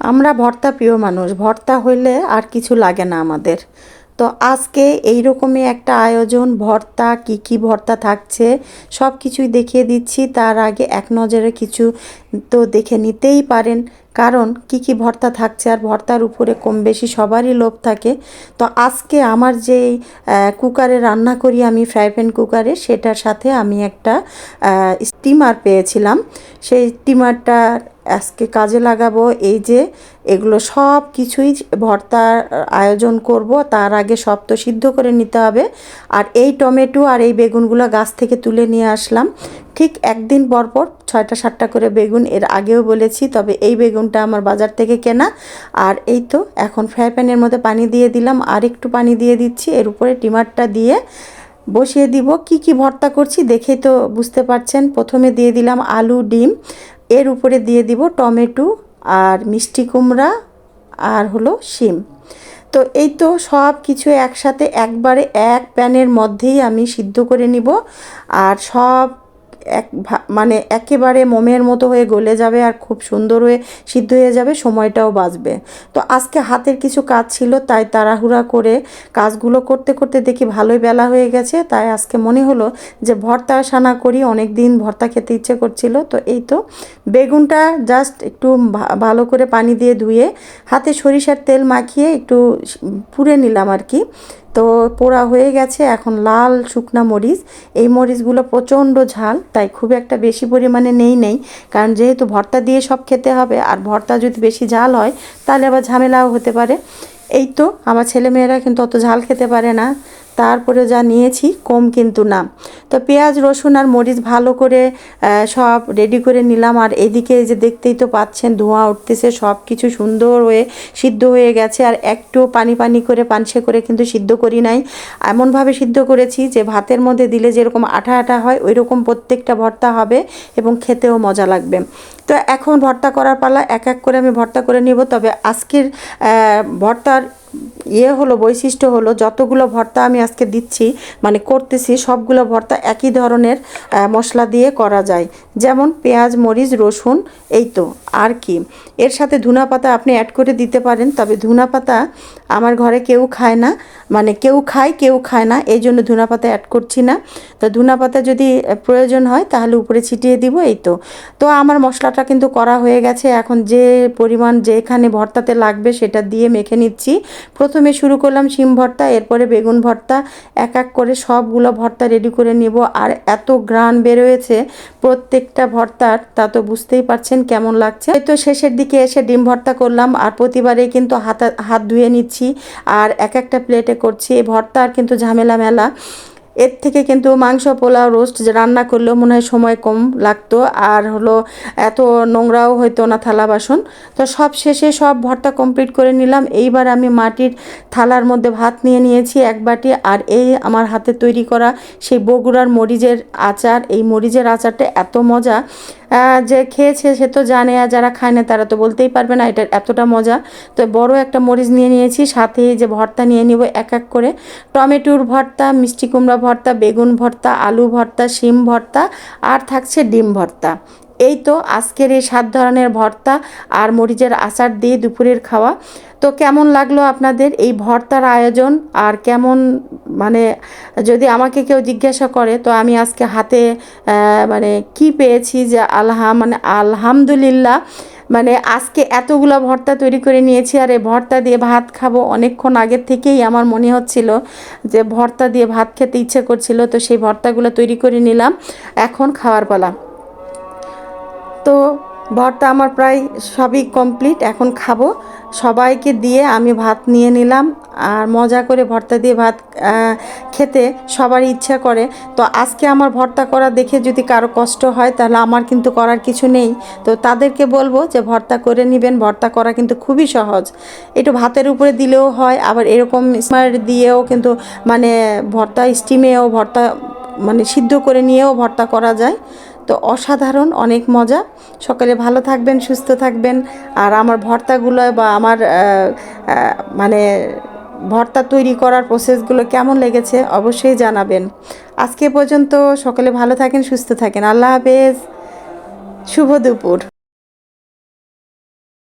আমরা ভর্তা প্রিয় মানুষ, ভর্তা হইলে আর কিছু লাগে না আমাদের। তো আজকে এই রকমই একটা আয়োজন, ভর্তা, কি কি ভর্তা থাকছে সব কিছুই দেখিয়ে দিচ্ছি। তার আগে এক নজরে কিছু তো দেখে নিতেই পারেন। কারণ কি কি ভর্তা থাকছে আর ভর্তার উপরে কম বেশি সবারই লোভ থাকে, তো আজকে আমার যে কুকারে রান্না করি আমি ফ্রাই প্যান কুকারে, সেটার সাথে আমি একটা স্টিমার পেয়েছিলাম। সেই স্টিমারটা আজকে কাজে লাগাবো, এই যে এগুলো সব কিছুই ভর্তার আয়োজন করব, তার আগে সব তো সিদ্ধ করে নিতে হবে। আর এই টমেটো আর এই বেগুনগুলো গাছ থেকে তুলে নিয়ে আসলাম। ঠিক একদিন পর পর ছয়টা সাতটা করে বেগুন এর আগেও বলেছি, তবে এই বেগুনটা আমার বাজার থেকে কেনা। আর এই তো এখন ফ্রাই প্যানের মধ্যে পানি দিয়ে দিলাম, আর একটু পানি দিয়ে দিচ্ছি। এর উপরে টিমারটা দিয়ে বসিয়ে দিব। কি কি ভর্তা করছি দেখেই তো বুঝতে পারছেন। প্রথমে দিয়ে দিলাম আলু, ডিম। এর উপরে দিয়ে দিব টমেটো আর মিষ্টি কুমড়া আর হলো শিম। তো এই তো সব কিছু একসাথে একবারে এক প্যানের মধ্যেই আমি সিদ্ধ করে নিব। আর সব এক মানে একেবারে মোমের মতো হয়ে গলে যাবে আর খুব সুন্দর হয়ে সিদ্ধ হয়ে যাবে, সময়টাও বাঁচবে। তো আজকে হাতের কিছু কাজ ছিল, তাই তাড়াহুড়া করে কাজগুলো করতে করতে দেখি ভালোই বেলা হয়ে গেছে। তাই আজকে মনে হলো যে ভর্তা সানা করি অনেক দিন ভর্তা খেতে ইচ্ছে করছিল। তো এই তো বেগুনটা জাস্ট একটু ভালো করে পানি দিয়ে ধুয়ে, হাতে সরিষার তেল মাখিয়ে একটু পুড়ে নিলাম আর কি। তো পোড়া হয়ে গেছে, এখন লাল শুকনা মরিচ। এই মরিচগুলো প্রচণ্ড ঝাল, তাই খুব একটা বেশি পরিমাণে নেই নেই। কারণ যেহেতু ভর্তা দিয়ে সব খেতে হবে, আর ভর্তা যদি বেশি ঝাল হয়, তাহলে আবার ঝামেলাও হতে পারে। এই তো, আমার ছেলেমেয়েরা কিন্তু অত ঝাল খেতে পারে না। তারপরে যা নিয়েছি, কম কিন্তু না। তো পেঁয়াজ, রসুন আর মরিচ ভালো করে সব রেডি করে নিলাম। আর এদিকে যে দেখতেই তো পাচ্ছেন, ধোঁয়া উঠতেছে সব কিছু সুন্দর হয়ে সিদ্ধ হয়ে গেছে। আর একটু পানি পানি করে, পানসে করে কিন্তু সিদ্ধ করি নাই। এমনভাবে সিদ্ধ করেছি যে ভাতের মধ্যে দিলে যেরকম আঠা আঠা হয় ওই রকম প্রত্যেকটা ভর্তা হবে এবং খেতেও মজা লাগবে। তো এখন ভর্তা করার পালা, এক এক করে আমি ভর্তা করে নিব। তবে আজকের ভর্তার ইয়ে হলো, বৈশিষ্ট্য হলো, যতগুলো ভর্তা আমি আজকে দিচ্ছি মানে করতেছি, সবগুলো ভর্তা একই ধরনের মশলা দিয়ে করা যায়। যেমন পেঁয়াজ, মরিচ, রসুন, এই তো, আর কি। এর সাথে ধুনা পাতা আপনি অ্যাড করে দিতে পারেন, তবে ধুনা পাতা আমার ঘরে কেউ খায় না মানে কেউ খায় কেউ খায় না, এই জন্য ধুনা পাতা অ্যাড করছি না। তো ধুনা পাতা যদি প্রয়োজন হয়, তাহলে উপরে ছিটিয়ে দিব, এই তো। তো আমার মশলাটা কিন্তু করা হয়ে গেছে, এখন যে পরিমাণ যেখানে ভর্তাতে লাগবে সেটা দিয়ে মেখে নিচ্ছি। প্রথমে শুরু করলাম শিম ভর্তা, এরপরে বেগুন ভর্তা, এক এক করে সবগুলো ভর্তা রেডি করে নেব। আর এত গ্রান বেরোয়েছে প্রত্যেকটা ভর্তার, তা তো বুঝতেই পারছেন কেমন লাগছে। হয়তো শেষের দিকে এসে ডিম ভর্তা করলাম, আর প্রতিবারে কিন্তু হাত হাত ধুয়ে নিচ্ছি। আর এক একটা প্লেটে করছি। এই ভর্তার কিন্তু ঝামেলা মেলা। এর থেকে কিন্তু মাংস, পোলাও, রোস্ট রান্না করলেও মনে হয় সময় কম লাগতো। আর হলো এত নোংরাও হইতো না থালা বাসন। তো সব শেষে সব ভর্তা কমপ্লিট করে নিলাম। এইবার আমি মাটির থালার মধ্যে ভাত নিয়ে নিয়েছি এক বাটি। আর এই আমার হাতে তৈরি করা সেই বগুড়ার মরিচের আচার। এই মরিচের আচারটা এত মজা যে খেয়েছে সে তো জানে আর যারা খায় না তারা তো বলতেই পারবে না, এটা এতটা মজা। তো বড় একটা মরিচ নিয়ে নিয়েছি, সাথে যে ভর্তা নিয়ে নিব এক এক করে। টমেটোর ভর্তা, মিষ্টি কুমড়া ভর্তা, বেগুন ভর্তা, আলু ভর্তা, শিম ভর্তা, আর থাকছে ডিম ভর্তা। এই তো আজকের এই সাত ধরনের ভর্তা আর মরিচের আচার দিয়ে দুপুরের খাওয়া। তো কেমন লাগল আপনাদের এই ভর্তার আয়োজন? আর কেমন মানে যদি আমাকে কেউ জিজ্ঞাসা করে, তো আমি আজকে হাতে মানে কি পেয়েছি যে আলহা মানে আলহামদুলিল্লাহ মানে আজকে এতগুলো ভর্তা তৈরি করে নিয়েছি। আর এই ভর্তা দিয়ে ভাত খাব অনেকক্ষণ আগের থেকেই আমার মনে হচ্ছিল যে ভর্তা দিয়ে ভাত খেতে ইচ্ছে করছিল, তো সেই ভর্তাগুলো তৈরি করে নিলাম। এখন খাওয়ার পালা। তো ভর্তা আমার প্রায় সবই কমপ্লিট, এখন খাব। সবাইকে দিয়ে আমি ভাত নিয়ে নিলাম আর মজা করে ভর্তা দিয়ে ভাত খেতে সবারই ইচ্ছা করে। তো আজকে আমার ভর্তা করা দেখে যদি কারও কষ্ট হয়, তাহলে আমার কিন্তু করার কিছু নেই। তো তাদেরকে বলব যে ভর্তা করে নেবেন, ভর্তা করা কিন্তু খুবই সহজ। একটু ভাতের উপরে দিলেও হয়, আবার এরকম স্মার্ট দিয়েও কিন্তু মানে ভর্তা, স্টিমেও ভর্তা মানে সিদ্ধ করে নিয়েও ভর্তা করা যায়। তো অসাধারণ, অনেক মজা। সকালে ভালো থাকবেন, সুস্থ থাকবেন। আর আমার ভর্তাগুলো বা আমার মানে ভর্তা তৈরি করার প্রসেসগুলো কেমন লেগেছে অবশ্যই জানাবেন। আজকে পর্যন্ত সকলে ভালো থাকেন, সুস্থ থাকেন। আল্লাহ হাফেজ। শুভ দুপুর।